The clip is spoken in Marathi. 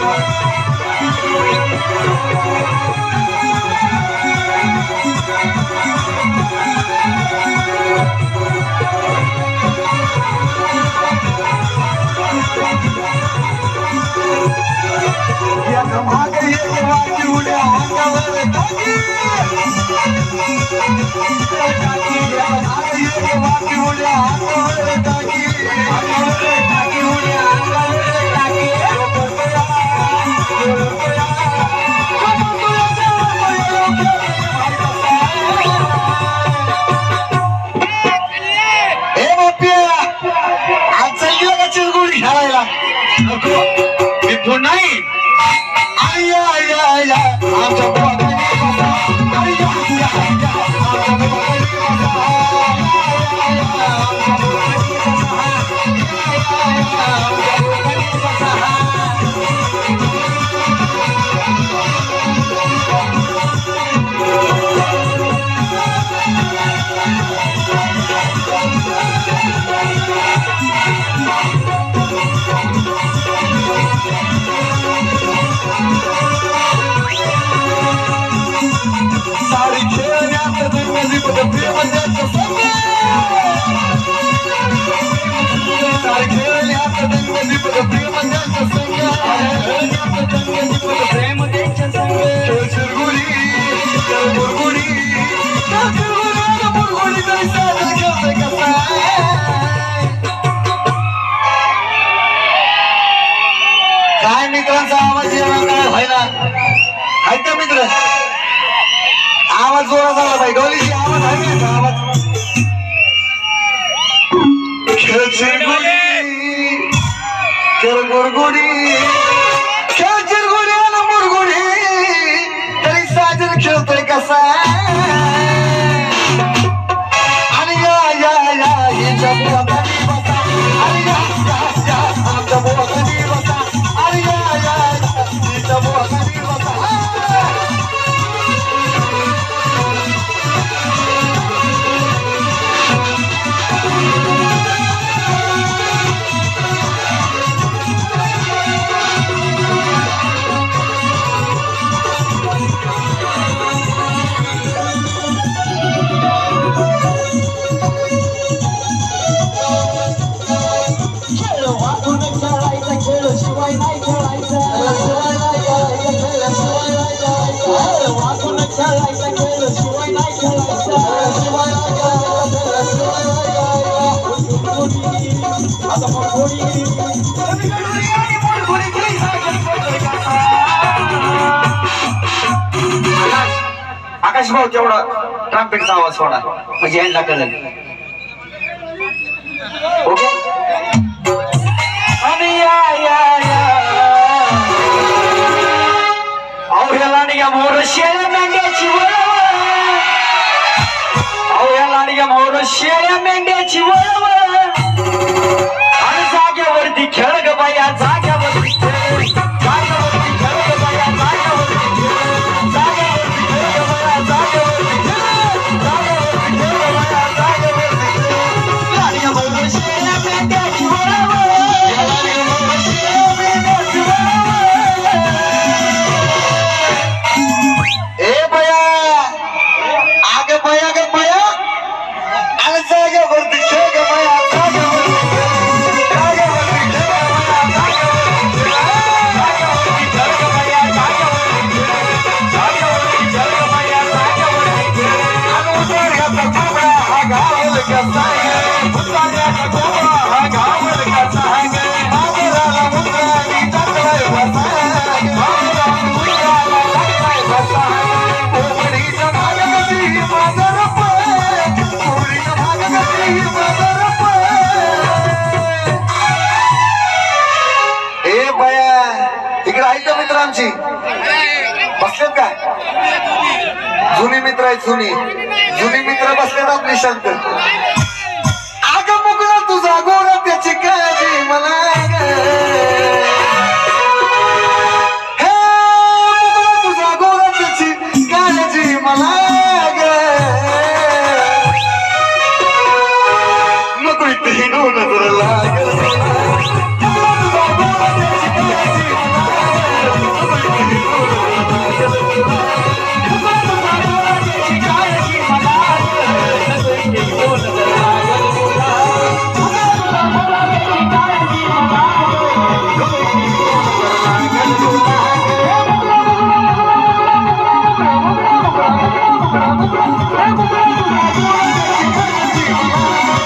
すごい! Yeah, yeah, yeah. I'm so proud of you. Yeah, yeah, yeah. मित्रांचा आवाज येणार काय मित्र. आवाज जोरात झाला भाई. डोलीशी आवाज आहे आवाज? गुरगुडी आपण आकाश भाऊ तेवढा ट्रम्पेटचा आवाज सोडा म्हणजे यांना कळलं ओके? মোরশেদ जुनी मित्र आहेत जुनी. जुनी मित्र बसले आपली निशांत